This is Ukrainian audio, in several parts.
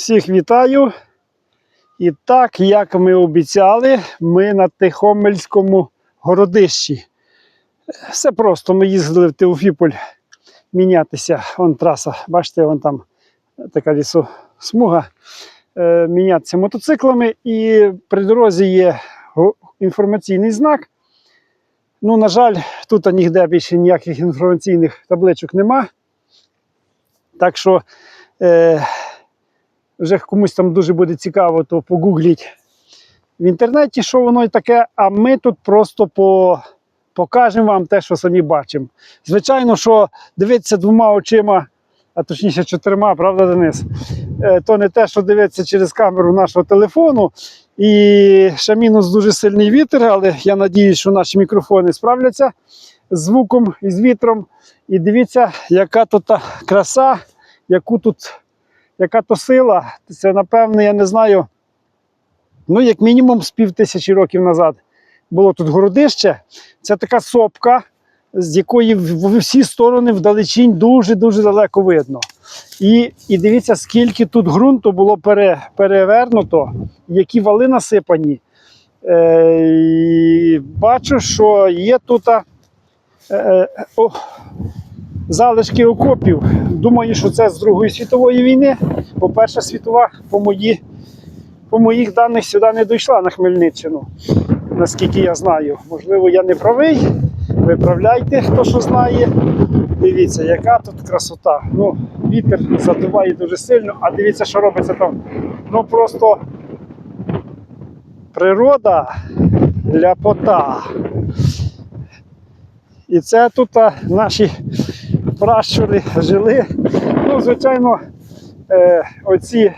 Всіх вітаю. І так, як ми обіцяли, ми на Тихомельському городищі. Все просто. Ми їздили в Теофіполь мінятися. Вон траса, бачите, вон там така лісосмуга. Е, мінятися мотоциклами. І при дорозі є інформаційний знак. Ну, на жаль, тут ніде більше ніяких інформаційних табличок нема. Так що е, вже комусь там дуже буде цікаво, то погугліть в інтернеті, що воно і таке, а ми тут просто по, покажемо вам те, що самі бачимо. Звичайно, що дивитися двома очима, а точніше чотирма, правда, Денис? Е, то не те, що дивитися через камеру нашого телефону. І ще мінус дуже сильний вітер, але я надіюсь, що наші мікрофони справляться з звуком і з вітром. І дивіться, яка тут краса, яку тут, яка то сила. Це, напевно, я не знаю. Ну, як мінімум, з пів тисячі років назад було тут городище. Це така сопка, з якої в всі сторони вдалечінь дуже-дуже далеко видно. І, і дивіться, скільки тут ґрунту було пере, перевернуто, які вали насипані. Е, і бачу, що є тут а, е, о, залишки окопів. Думаю, що це з Другої світової війни, бо Перша світова по, мої, по моїх даних сюди не дійшла на Хмельниччину, наскільки я знаю. Можливо, я не правий. Виправляйте, хто що знає. Дивіться, яка тут красота. Ну, вітер задуває дуже сильно, а дивіться, що робиться там. Ну просто природа ляпота. І це тут а, наші пращури жили. Ну, звичайно, е, оці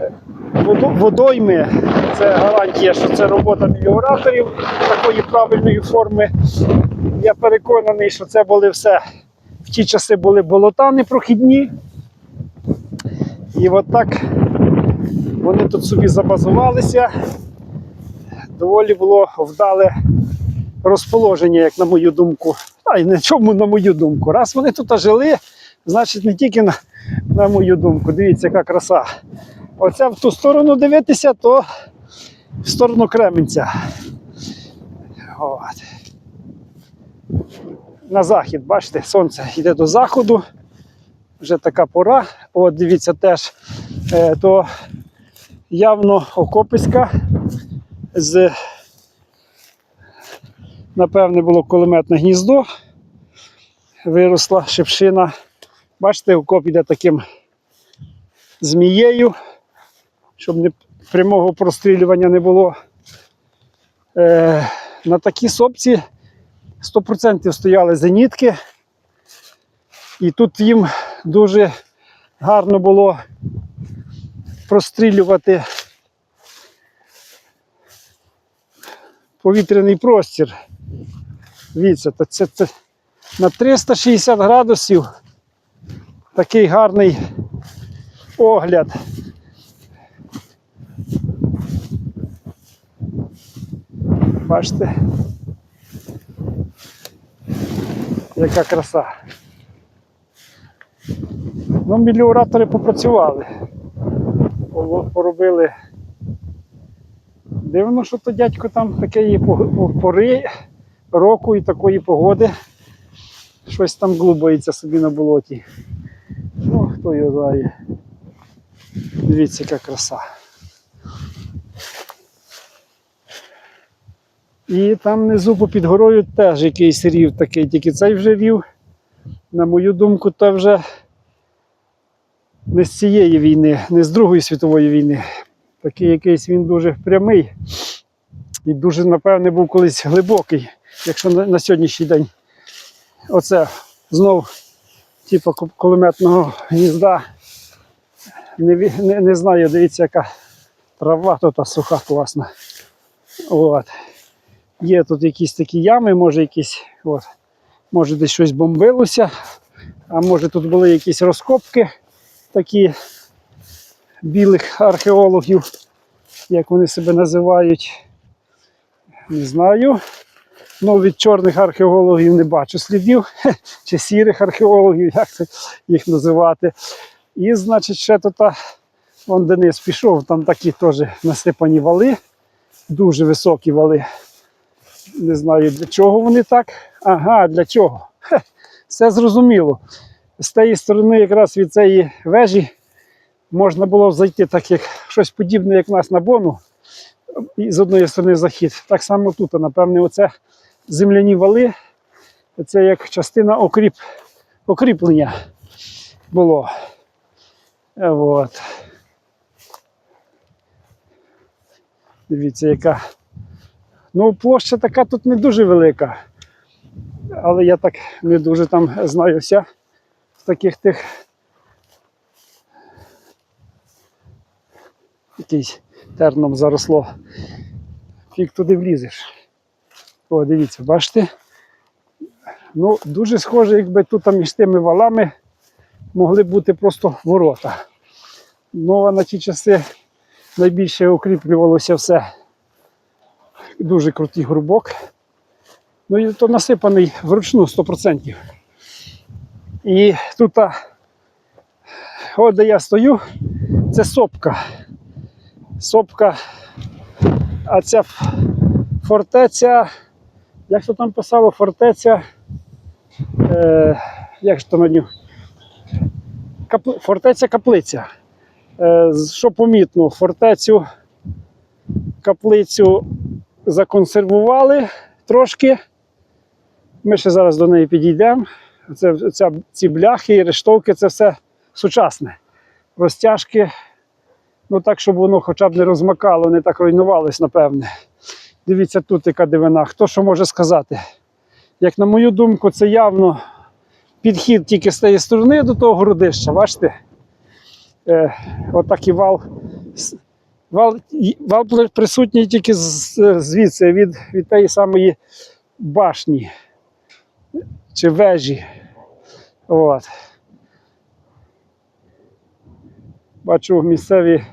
е, водо- водойми, це гарантія, що це робота меліораторів такої правильної форми. Я переконаний, що це були все. В ті часи були болота непрохідні. І от так вони тут собі забазувалися. Доволі було вдале розположення, як на мою думку. А й на чому, на мою думку. Раз вони тут жили, значить не тільки на, на мою думку. Дивіться, яка краса. Оце в ту сторону дивитися, то в сторону Кременця. От. На захід, бачите, сонце йде до заходу. Вже така пора. От дивіться теж, е, то явно окописька з напевне, було кулеметне гніздо. Виросла шипшина. Бачите, окоп іде таким змією, щоб не, прямого прострілювання не було. Е, на такій сопці 100% стояли зенітки. І тут їм дуже гарно було прострілювати повітряний простір. Дивіться, то це, це на 360 градусів такий гарний огляд. Бачите? Яка краса. Ну, меліоратори попрацювали. Поробили. Дивно, що то дядько там пог- по- пори року і такої погоди. Щось там глубається собі на болоті. Ну, хто його знає. Дивіться, яка краса. І там внизу попід горою теж якийсь рів такий, тільки цей вже рів. На мою думку, то вже не з цієї війни, не з Другої світової війни. Такий якийсь він дуже прямий і дуже, напевне, був колись глибокий, якщо на, сьогоднішній день оце знов, типу кулеметного гнізда. Не, не, не знаю, дивіться, яка трава тут суха класна. От. Є тут якісь такі ями, може якісь, от, може десь щось бомбилося, а може тут були якісь розкопки такі білих археологів, як вони себе називають. Не знаю. Ну, від чорних археологів не бачу слідів, чи сірих археологів, як це їх називати. І, значить, ще тут, вон Денис пішов, там такі теж насипані вали, дуже високі вали. Не знаю для чого вони так. Ага, для чого? Все зрозуміло. З тієї сторони, якраз від цієї вежі, можна було зайти так, як щось подібне, як в нас на бону. І з одної сторони захід. Так само тут, напевне, оце земляні вали. Це як частина окріп, окріплення було. Е, От. Дивіться, яка. Ну, площа така тут не дуже велика. Але я так не дуже там знаюся в таких тих. Якийсь терном заросло. Фіг туди влізеш. О, дивіться, бачите? Ну, дуже схоже, якби тут між тими валами могли бути просто ворота. Ну, а на ті часи найбільше укріплювалося все. Дуже крутий грубок. Ну і то насипаний вручну 100%. І тут, от де я стою, це сопка. Сопка, а ця фортеця, як то там писало, фортеця, е, як то на ню? Капли, фортеця каплиця. Е, що помітно, фортецю каплицю законсервували трошки. Ми ще зараз до неї підійдемо. Це, ця, ці бляхи і рештовки це все сучасне. Розтяжки, ну так, щоб воно хоча б не розмакало, не так руйнувалось, напевне. Дивіться тут, яка дивина. Хто що може сказати? Як на мою думку, це явно підхід тільки з тієї сторони до того городища, бачите? Е, отак і вал. Вал, вал присутній тільки звідси, від, від тієї самої башні чи вежі. От. Бачу, місцеві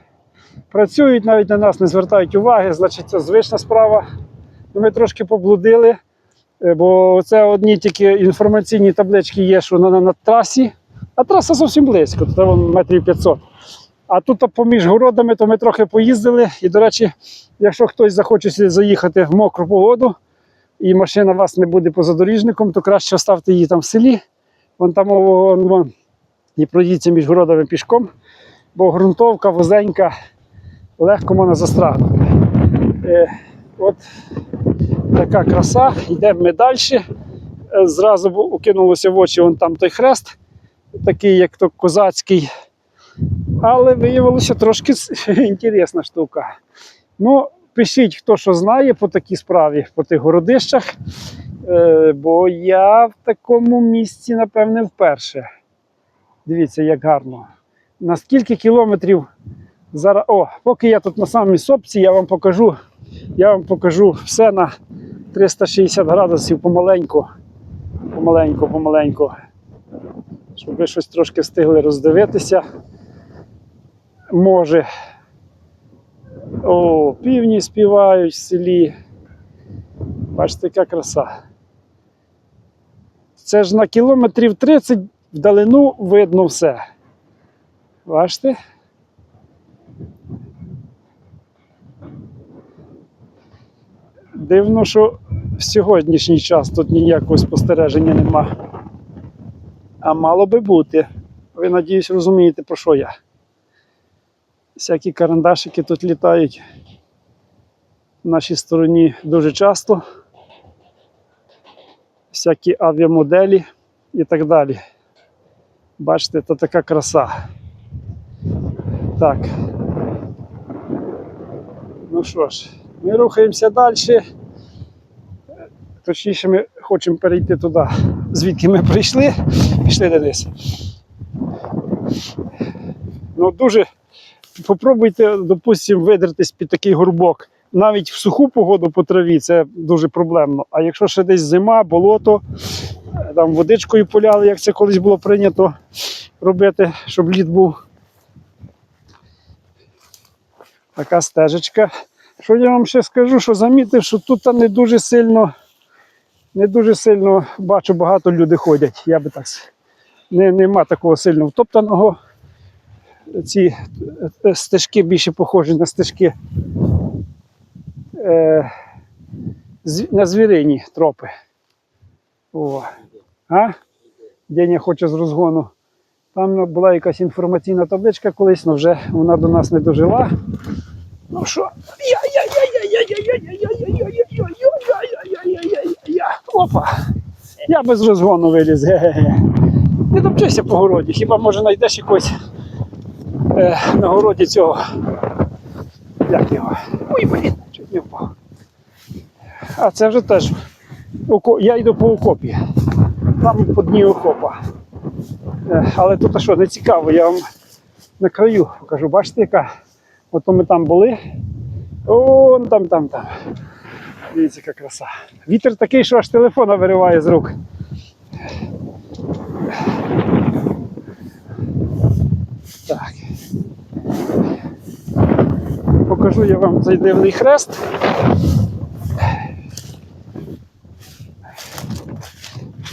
працюють, навіть на нас не звертають уваги, значить, це звична справа. Ну, Ми трошки поблудили, е, бо це одні тільки інформаційні таблички є, що на, на, трасі, а траса зовсім близько, це вон метрів 500. А тут поміж городами, то ми трохи поїздили. І, до речі, якщо хтось захоче заїхати в мокру погоду, і машина вас не буде позадоріжником, то краще оставте її там в селі. Вон там вон, вон, і проїдьте між городами пішком, бо ґрунтовка вузенька, легко можна застрагнути. Е, от така краса. Йдемо ми далі. Е, Зразу укинулося в очі вон там той хрест, такий, як то козацький. Але виявилося трошки інтересна штука. Ну, пишіть, хто що знає по такій справі, по тих городищах. Е, бо я в такому місці, напевне, вперше. Дивіться, як гарно. На скільки кілометрів зараз. О, поки я тут на самій сопці, я вам покажу. Я вам покажу все на 360 градусів помаленьку. Помаленьку, помаленьку. Щоб ви щось трошки встигли роздивитися. Може. О, півні співають в селі. Бачите, яка краса. Це ж на кілометрів 30 вдалину видно все. Бачите? Дивно, що в сьогоднішній час тут ніякого спостереження нема. А мало би бути. Ви, надіюсь, розумієте, про що я. Всякі карандашики тут літають в нашій стороні дуже часто. Всякі авіамоделі і так далі. Бачите, це така краса. Так. Ну що ж, ми рухаємося далі. Точніше, ми хочемо перейти туди, звідки ми прийшли. Пішли Денис. Ну, дуже попробуйте, допустимо, видертись під такий горбок. Навіть в суху погоду по траві це дуже проблемно. А якщо ще десь зима, болото, там водичкою поляли, як це колись було прийнято робити, щоб лід був. Така стежечка. Що я вам ще скажу, що замітив, що тут не дуже сильно, не дуже сильно бачу, багато людей ходять. Я би так не, нема такого сильно втоптаного. ці е, стежки більше похожі на стежки е, на звірині тропи. О. А? Деня хоче з розгону. Там була якась інформаційна табличка колись, але вже вона до нас не дожила. Ну що? Я-я-я-я-я-я-я-я-я-я-я-я-я-я-я-я. Опа! Я без розгону виліз. Ге-ге-ге. Не топчися по городі, хіба може знайдеш якось е, на городі цього. Як його? Ой, блін, чуть не впав. А це вже теж. око- Я йду по окопі. Там по дні окопа. Е, Але тут що, не цікаво, я вам на краю покажу. Бачите, яка? От ми там були. О, там, там, там. Дивіться, яка краса. Вітер такий, що аж телефона вириває з рук. Так. Покажу я вам цей дивний хрест.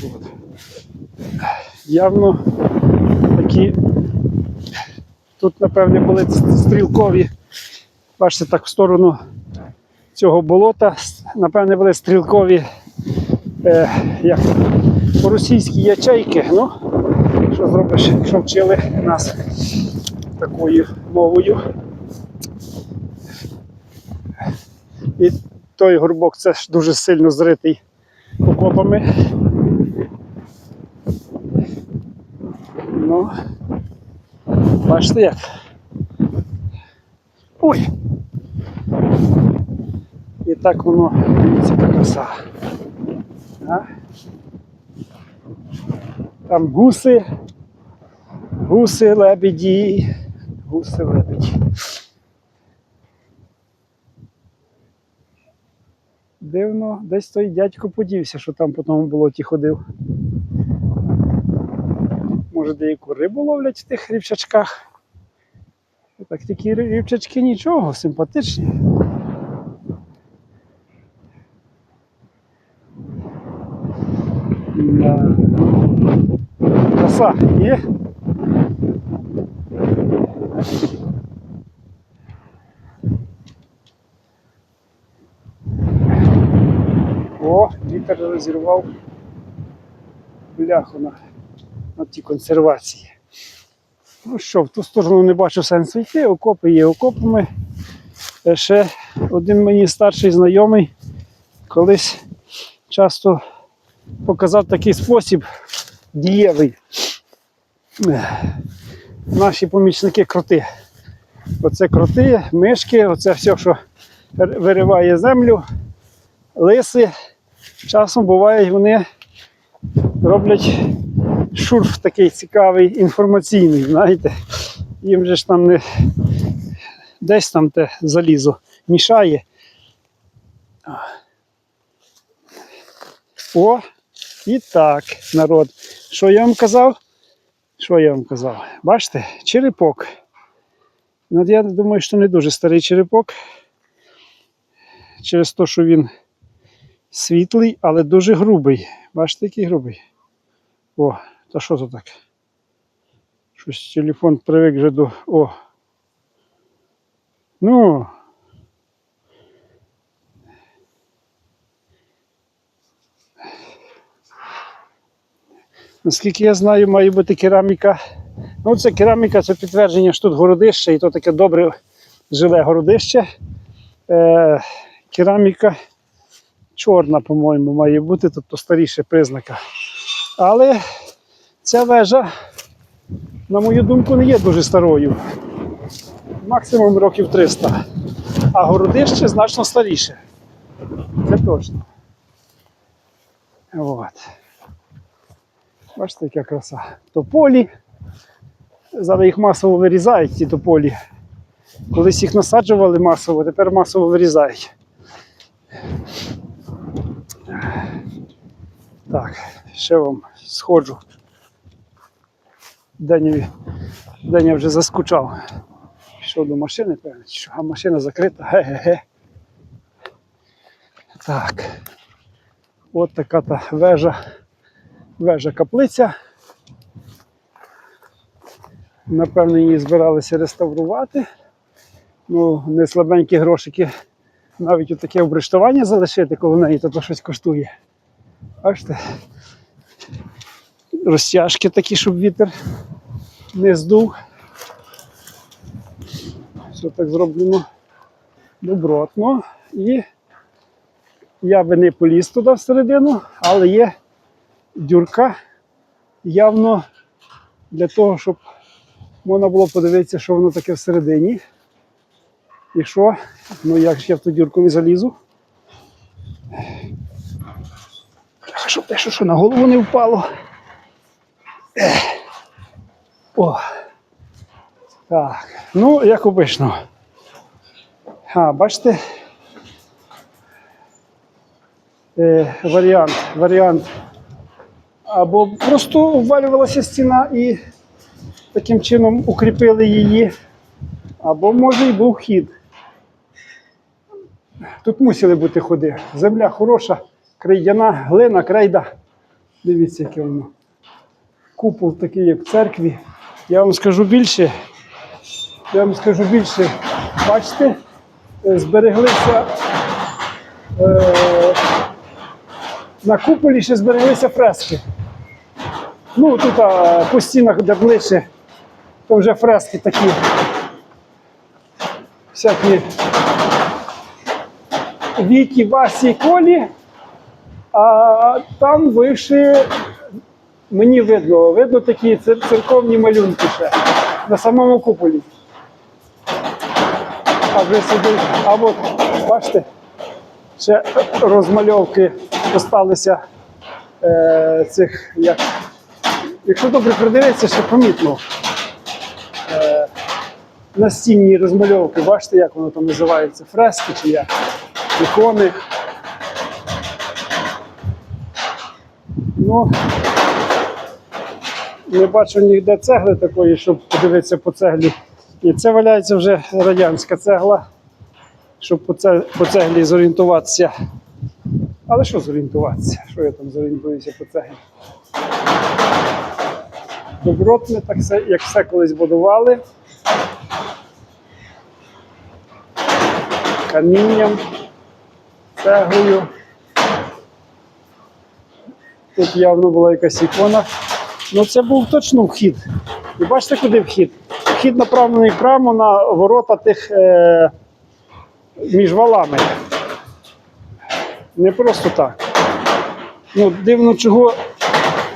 От. Явно такі. Тут, напевне, були стрілкові. Бачите, так в сторону цього болота, напевне, були стрілкові е, як, російські ячейки. Ну, що зробиш, якщо вчили нас такою мовою. І той горбок це ж дуже сильно зритий окопами. Ну, бачите як. Ой! І так воно, дивіться, краса. А? Там гуси, гуси, лебеді, гуси, лебеді. Дивно, десь той дядько подівся, що там по тому болоті ходив. Може, деяку рибу ловлять в тих рівчачках. Так такі рівчачки нічого, симпатичні. Краса є. О, вітер розірвав бляху на, на ті консервації. Ну що, в ту сторону не бачу сенсу йти, окопи є окопами. Е, Ще один мені старший знайомий колись часто показав такий спосіб дієвий. Наші помічники кроти. Оце кроти, мишки, оце все, що вириває землю, лиси. Часом буває, вони роблять шурф такий цікавий, інформаційний, знаєте. Їм же ж там не десь там те залізо мішає. О, і так, народ. Що я вам казав? Що я вам казав? Бачите, черепок. Ну, я думаю, що не дуже старий черепок. Через те, що він світлий, але дуже грубий. Бачите, який грубий. О, та що це так? Щось телефон привик вже до. О. Ну. Наскільки я знаю, має бути кераміка. Ну, це кераміка, це підтвердження, що тут городище, і то таке добре жиле городище. Е, кераміка чорна, по-моєму, має бути, тобто старіше признака. Але ця вежа, на мою думку, не є дуже старою. Максимум років 300. А городище значно старіше. Це точно. От. Бачите, яка краса. Тополі. Зараз їх масово вирізають, ці тополі. Колись їх насаджували масово, тепер масово вирізають. Так, ще вам сходжу. Деня, Деня вже заскучав. Пішов до машини, певно, а машина закрита. Ге-ге-ге. Так. От така та вежа. Вежа каплиця. Напевно, її збиралися реставрувати. Ну, не слабенькі грошики. Навіть отаке обрештування залишити коло неї, то, то щось коштує. Бачите? Розтяжки такі, щоб вітер не здув. Все так зроблено добротно. І я би не поліз туди всередину, але є дюрка явно для того, щоб можна було подивитися, що воно таке всередині. І що? Ну як ж я в ту дюрку не залізу? Щоб те, що, на голову не впало. О. Так. Ну, як обично. А, бачите? Е, варіант. Варіант. Або просто обвалювалася стіна і таким чином укріпили її. Або може і був хід. Тут мусили бути ходи. Земля хороша, крейдяна, глина, крейда. Дивіться, яке воно. Купол такий, як в церкві. Я вам скажу більше. Я вам скажу більше. Бачите, е, збереглися е, на куполі ще збереглися фрески. Ну, тут а, по стінах, де ближче, то вже фрески такі. Всякі Віті, Васі, Колі, а там вище мені видно, видно такі церковні малюнки ще на самому куполі. А вже сюди, а от, бачите, ще розмальовки осталися е, цих, як, якщо добре придивитися, ще помітно. Е, настінні розмальовки, бачите, як воно там називається, фрески чи як, ікони. Ну, не бачу ніде цегли такої, щоб подивитися по цеглі. І це валяється вже радянська цегла, щоб по, це, цеглі зорієнтуватися. Але що зорієнтуватися? Що я там зорієнтуюся по цеглі? Добротне, так все, як все колись будували. Камінням, цеглою. Тут явно була якась ікона. Ну це був точно вхід. І бачите, куди вхід? Вхід направлений прямо на ворота тих е, між валами. Не просто так. Ну, дивно, чого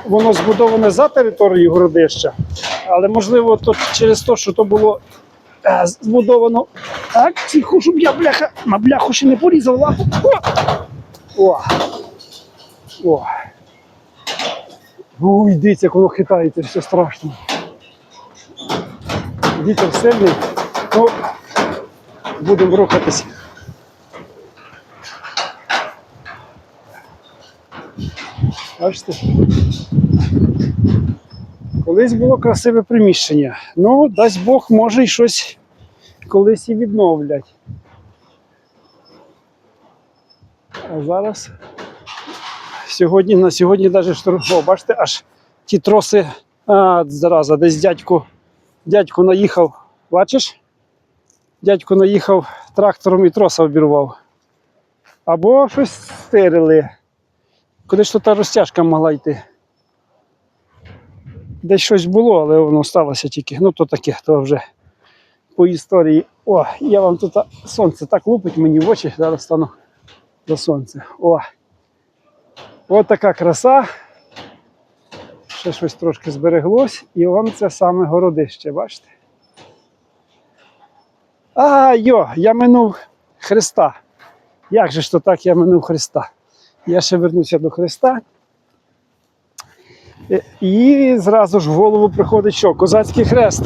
воно збудоване за територією городища, але можливо то через те, що то було е, збудовано. Так, тихо, щоб я бляха, на бляху ще не порізав лапу. О! О! О! Дивіться, як хитається, все страшно. Вітер сильний. Ну, будемо рухатися. Бачите? Колись було красиве приміщення. Ну, дасть Бог, може й щось колись і відновлять. А зараз сьогодні на сьогодні навіть штурмо. Бачите, аж ті троси. А, зараза, десь дядько, дядько наїхав. Бачиш? Дядько наїхав трактором і троса обірвав. Або щось стирили. Куди ж та розтяжка могла йти? Десь щось було, але воно сталося тільки. Ну, то таке, то вже по історії. О, я вам тут сонце так лупить мені в очі, зараз стану до сонця. О! От така краса. Ще щось трошки збереглось, і вон це саме городище, бачите? А, йо, я минув Христа. Як же ж то так я минув Христа? Я ще вернуся до Христа. Е, І зразу ж в голову приходить що? Козацький хрест.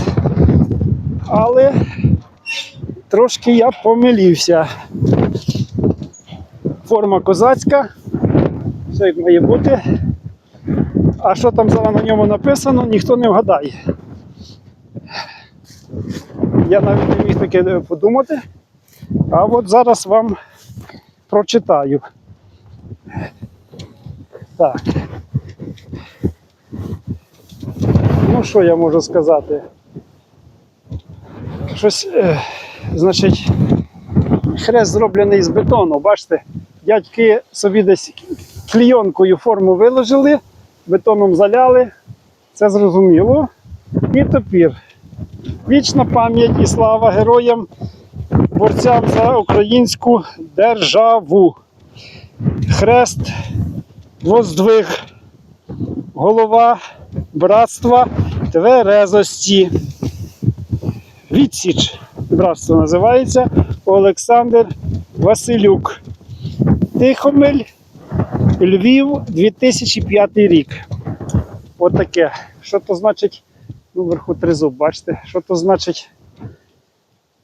Але трошки я помилівся. Форма козацька, все як має бути. А що там на ньому написано, ніхто не вгадає. Я навіть не міг таке подумати. А от зараз вам прочитаю. Так. Ну, що я можу сказати? щось, е, значить, хрест зроблений з бетону. Бачите, дядьки собі десь клійонкою форму виложили, бетоном заляли. Це зрозуміло. І топір. Вічна пам'ять і слава героям, борцям за українську державу. Хрест, воздвиг, голова братства тверезості. Відсіч братство називається Олександр Василюк. Тихомель, Львів, 2005 рік. Отаке. Що то значить? Ну, вверху тризуб, бачите? Що то значить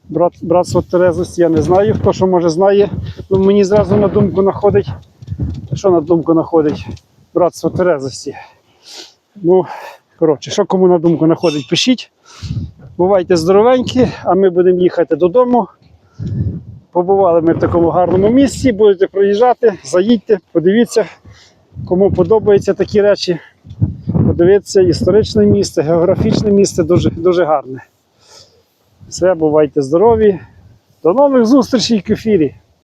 брат, братство Терезості, я не знаю. Хто що може знає. Ну, мені зразу на думку находить. Що на думку находить? Братство Терезості. Ну, коротше, що кому на думку находить, пишіть. Бувайте здоровенькі, а ми будемо їхати додому. Побували ми в такому гарному місці, будете проїжджати, заїдьте, подивіться, кому подобаються такі речі. Подивіться, історичне місце, географічне місце дуже, дуже гарне. Все, бувайте здорові. До нових зустрічей в ефірі.